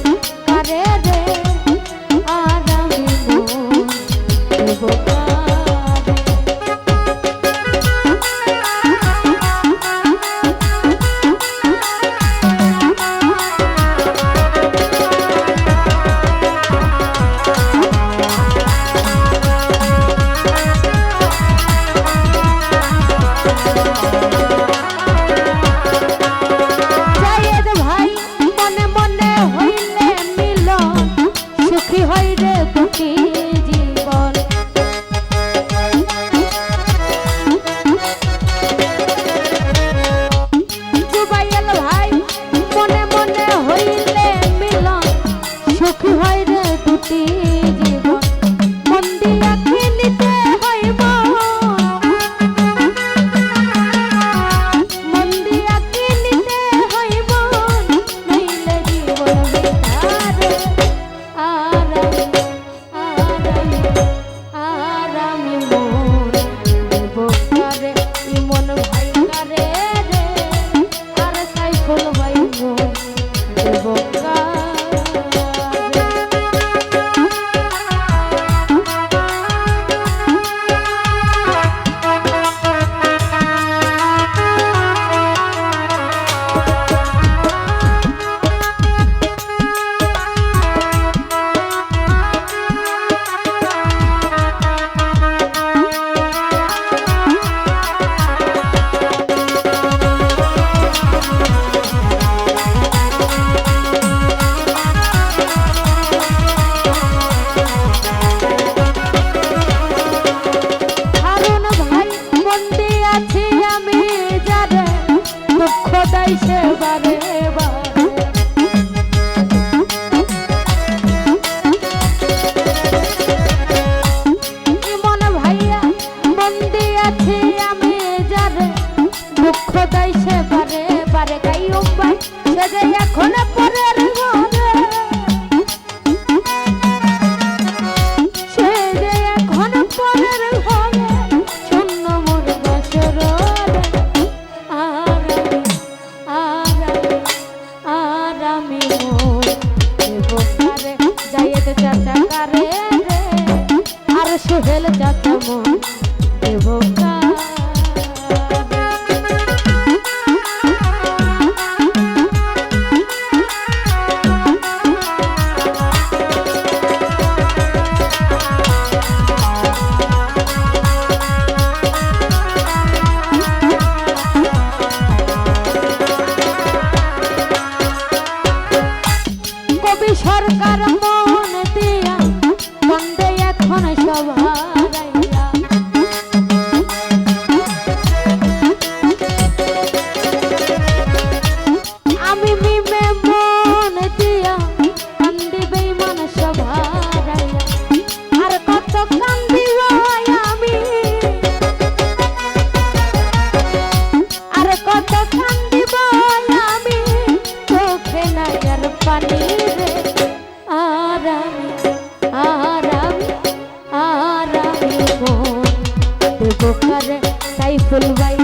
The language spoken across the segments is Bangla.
হুম আমি যাইয়ে চাচা কারে আর সুহেল চাচা মন করে সাইফুল ভাই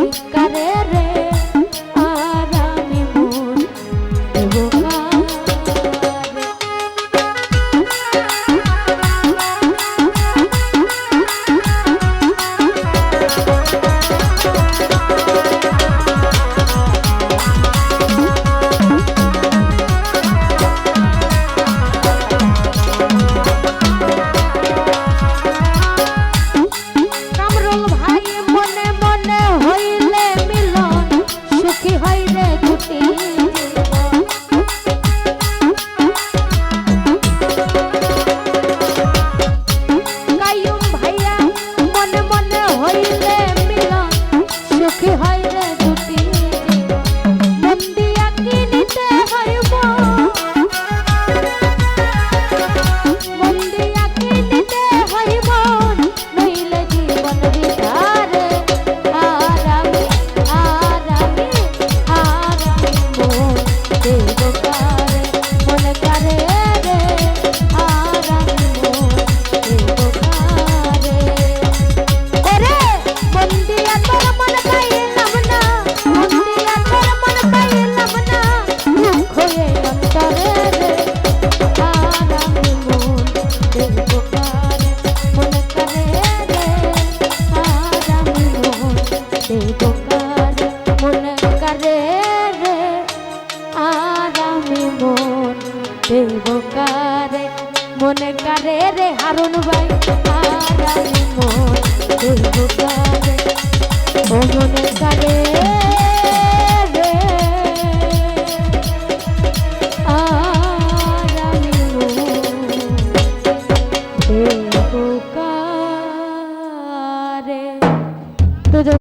দেব কারে মনে কারে রে হারুন ভাই আর মন। দেব কারে মনে কারে